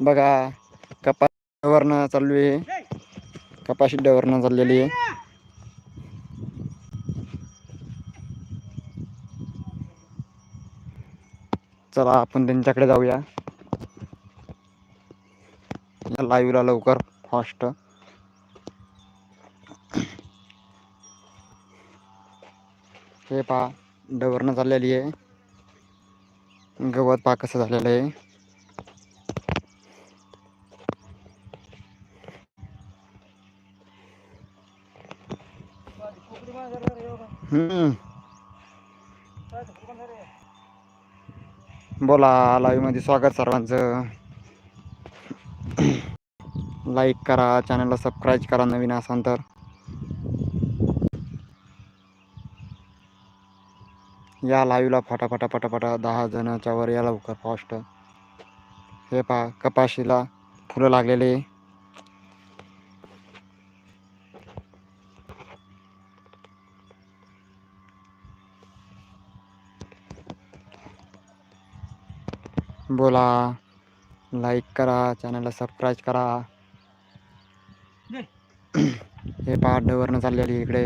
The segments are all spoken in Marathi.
बघा कपावरनं चालू आहे. कपाशी डवरणं चाललेली आहे. चला आपण त्यांच्याकडे जाऊया. या लाईव्हला लवकर फास्ट हे पहा डवरणं चाललेली आहे. गवत पा कसं झालेलं आहे. बोला लाईव्हमध्ये स्वागत सर्वांचं. लाईक करा चॅनलला सबस्क्राईब करा नवीन असाल तर. या लाईव्हला फटाफटा फटाफटा दहा जणाच्या वर या लवकर फास्ट हे पहा कपाशीला फुलं लागलेले. बोला लाईक करा चॅनलला सबस्क्राईब करा. हे पहा डवरनं चाललेली इकडे.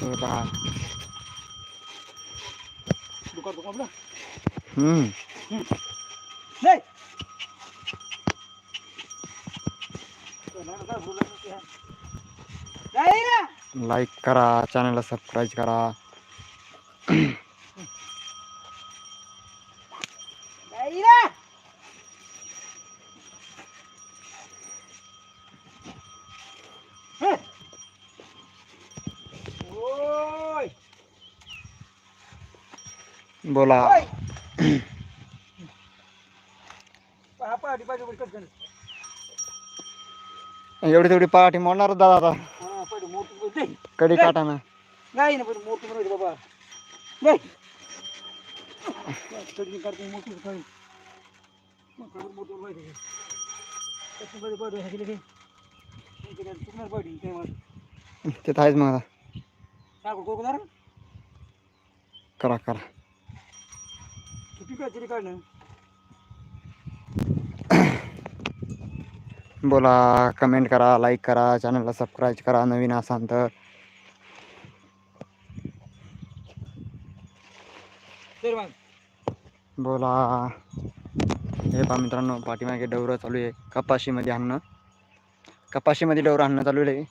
हे पहा. हम्म. लाईक करा चॅनलला सबस्क्राईब करा. बोला. एवढी तेवढी पाठी मोडणार दादा आता. कडी काटाना नाही ना पण मोठं म्हणायचं बाबा. नाही. काढतो मोठं मोठं मोठं चुकणार पाहिजे काय मला ते तर आहेच टाकू कोकणार करा करा किती काय तरी काढणं. बोला कमेंट करा लाईक करा चॅनलला सबस्क्राईब करा नवीन असाल तर तर मग बोला. हे पहा मित्रांनो पाठीमागे डवरं चालू आहे. कपाशीमध्ये आणणं. कपाशीमध्ये डवरं आणणं चालू आहे.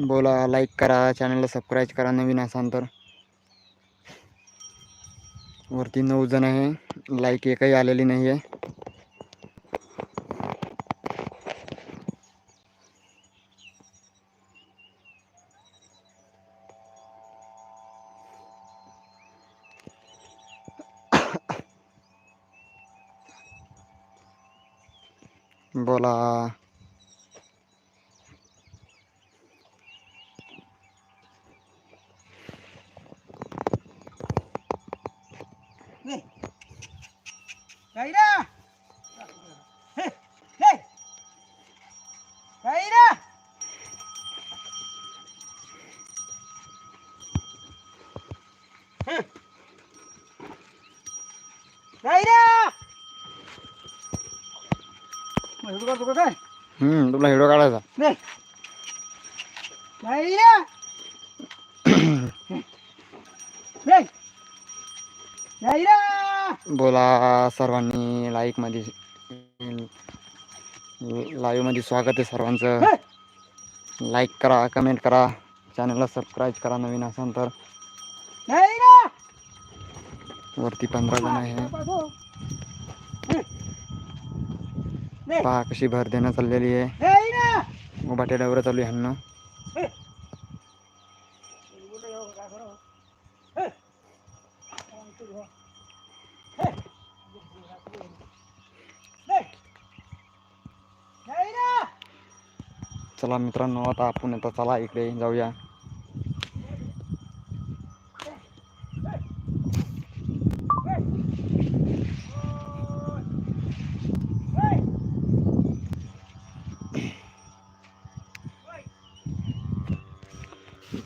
बोला लाईक करा चॅनलला सबस्क्राईब करा नवीन असाल तर. वरती नऊ जण आहे. लाईक एकही आलेली नाही आहे बोला. काही ना हे, हे. काही ना हे. काही ना मग हे करतो का काय हम्म तुला व्हिडिओ काढायचा नाही काही ना नाही काही ना बोला सर्वांनी लाईकमध्ये लाईव्हमध्ये स्वागत आहे सर्वांचं. हे. लाईक करा कमेंट करा चॅनलला सबस्क्राईब करा नवीन असाल तर. नाही ना वरती पंधरा जण आहे. हे. पहा कशी भर देणं चाललेली आहे. उभाट्या डवरं चालू आहे ह्यांना. चला मित्रांनो आता आपण आता चला इकडे जाऊया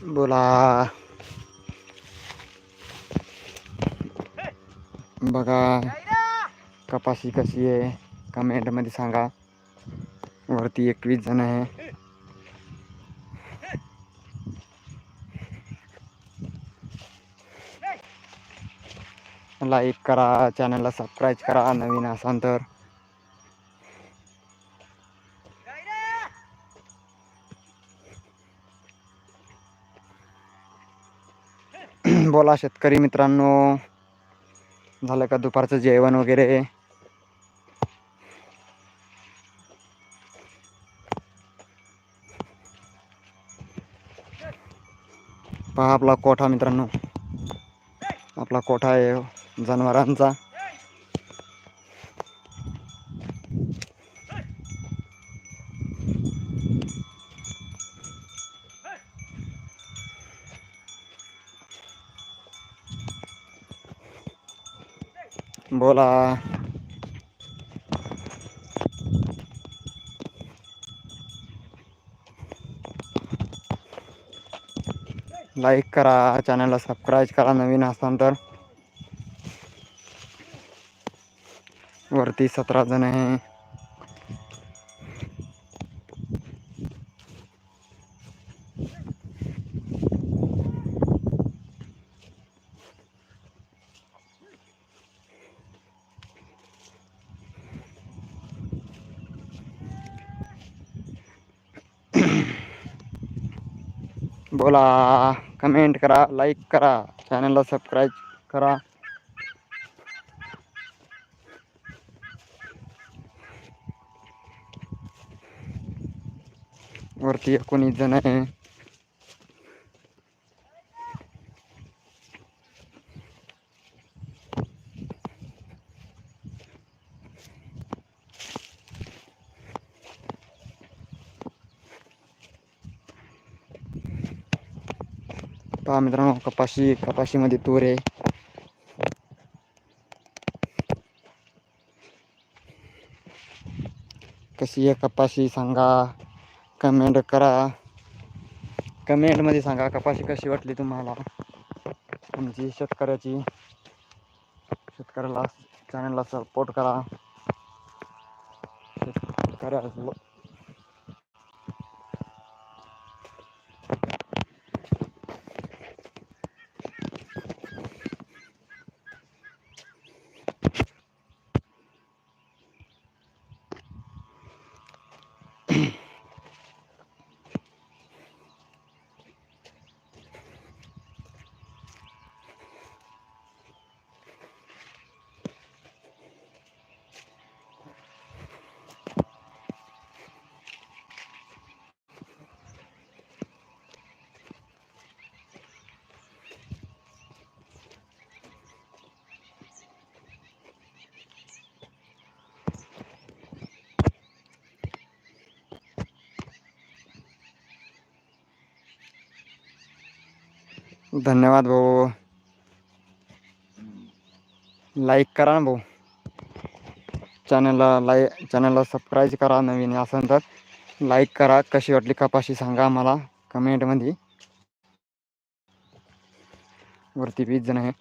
बोला बघा कपाशी कशी आहे कमेंटमध्ये सांगा वरती एकवीस जण आहे लाईक करा चॅनलला सबस्क्राईब करा नवीन असाल तर. बोला शेतकरी मित्रांनो. झालं का दुपारचं जेवण वगैरे? पहा आपला कोठा मित्रांनो. आपला कोठा आहे हो. जनावरांचा. बोला. लाईक करा चॅनलला सबस्क्राईब करा नवीन असाल तर. वरती सतरा जण आहे बोला कमेंट करा लाईक करा चॅनलला सबस्क्राईब करा। वरती एकोणीस जण आहे पहा मित्रांनो कपाशी कपाशीमध्ये तूर आहे कशी आहे कपाशी सांगा कमेंट करा. कमेंटमध्ये सांगा कपाशी कशी वाटली तुम्हाला? तुमची शेतकऱ्याची शेतकऱ्याला चॅनलला सपोर्ट करा. शेतकऱ्या धन्यवाद भाऊ. लाईक करा ना भाऊ. चॅनलला लाई चॅनलला सबस्क्राईब करा नवीन असेल तर लाईक करा. कशी वाटली कपाशी सांगा मला कमेंटमध्ये वरती वीस जण आहे.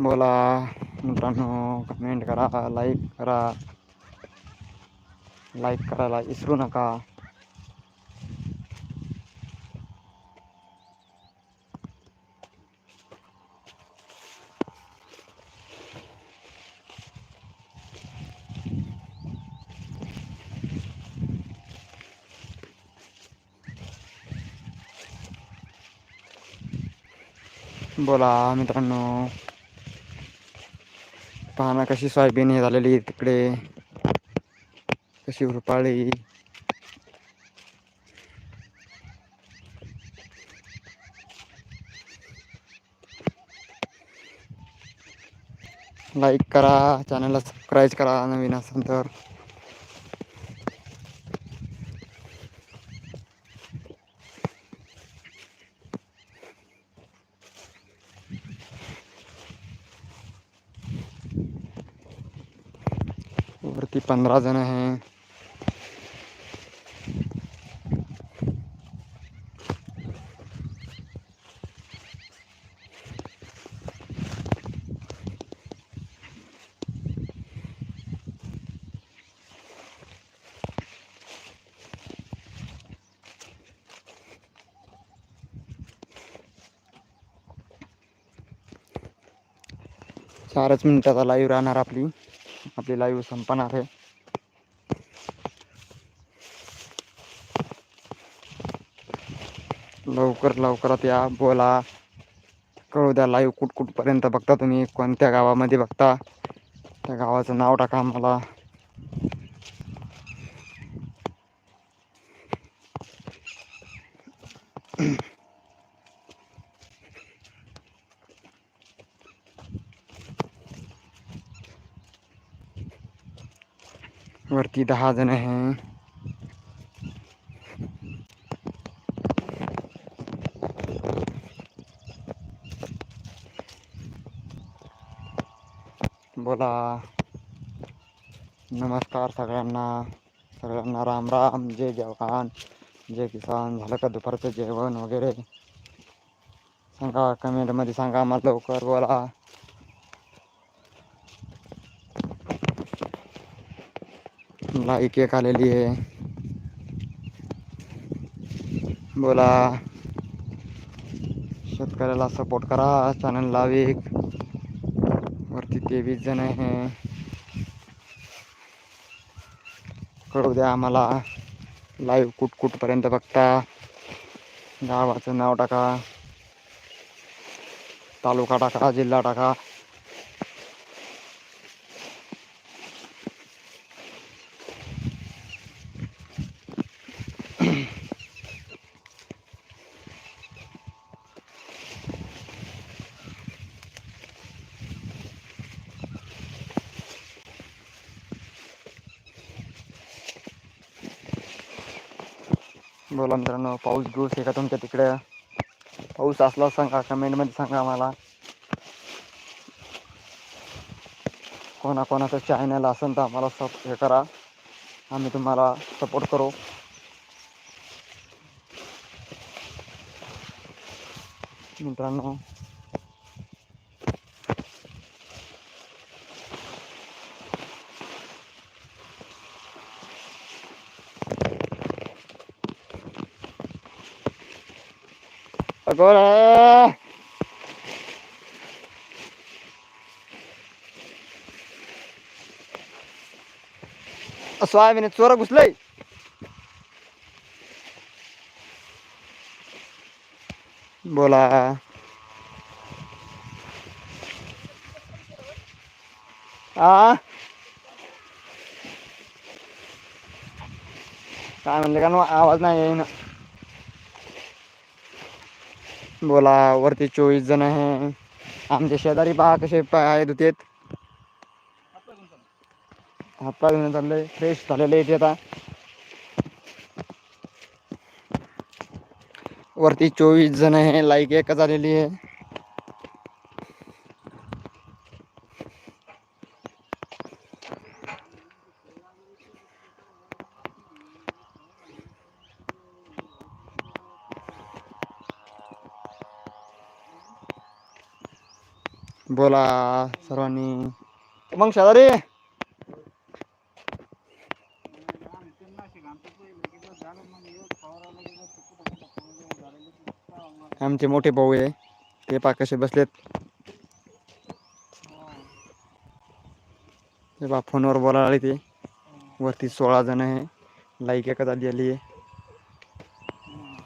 बोला मित्रांनो कमेंट करा लाईक करा. लाईक करायला विसरू नका. बोला मित्रांनो. पाहणा कशी सोयाबीन हे झालेली तिकडे. कशी रुपाळी लाईक करा चॅनलला सबस्क्राईब करा नवीन असेल तर. वरती पंधरा जण आहे चारच मिनिटाचा लाईव्ह राहणार आपली. आपली लाईव्ह संपणार आहे. लवकर लवकरात या बोला. कळू द्या लाईव्ह कुठ कुठपर्यंत बघता तुम्ही कोणत्या गावामध्ये बघता. त्या गावाचं नाव टाका मला वरती दहा जण आहे. बोला. नमस्कार सगळ्यांना. सगळ्यांना राम राम. जय जवान. जय किसान. झालं का दुपारचं जेवण वगैरे? सांगा कमेंटमध्ये सांगा. मला लवकर बोला. लाईक एक आलेली आहे. बोला. शेतकऱ्याला सपोर्ट करा. चॅनल लावेक वरती तेवीस जण आहे. कळू द्या आम्हाला. लाईव्ह कुठ कुठपर्यंत बघता. गावाचं नाव टाका. तालुका टाका जिल्हा टाका. बोला मित्रांनो पाऊस बिऊस आहे का तुमच्या तिकडे? पाऊस असला सांगा कमेंटमध्ये सांगा मला कोणाकोणाचं चॅनल असेल तर आम्हाला सप हे करा. आम्ही तुम्हाला सपोर्ट करू. मित्रांनो अगोरा सोयाबीन चोर घुसलंय बोला आ काय म्हणले का नो आवाज नाही बोला वरती चोवीस जण आहे. आमचे शेजारी पहा कसे पाय धुतेत आपलं कोण हातपाय धुणे चालले फ्रेश झालेले इथे आता. वरती चोवीस जण आहे. लाईक एकच आलेली आहे बोला सर्वांनी मग शेजारी आम्ही त्यांना अशी घामतो पहिलं की बस झालं मग येऊन फवारायला गेलं तर कुठं कुठं फवारलं बोला सर्वांनी. मग शेजारी. आमचे मोठे भाऊ आहे. ते पा कसे बसलेत. ते बा फोनवर बोलायला आले ते. वरती सोळा जण आहे. लाईक एकच आली आली आहे हम्म.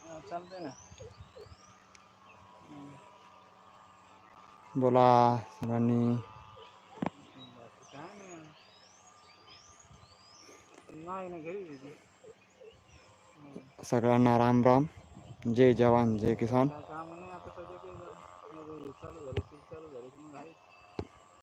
हा, चालतंय ना हम्म. बोला सर्वांनी ना सगळ्यांना राम राम. जय जवान जय किसान.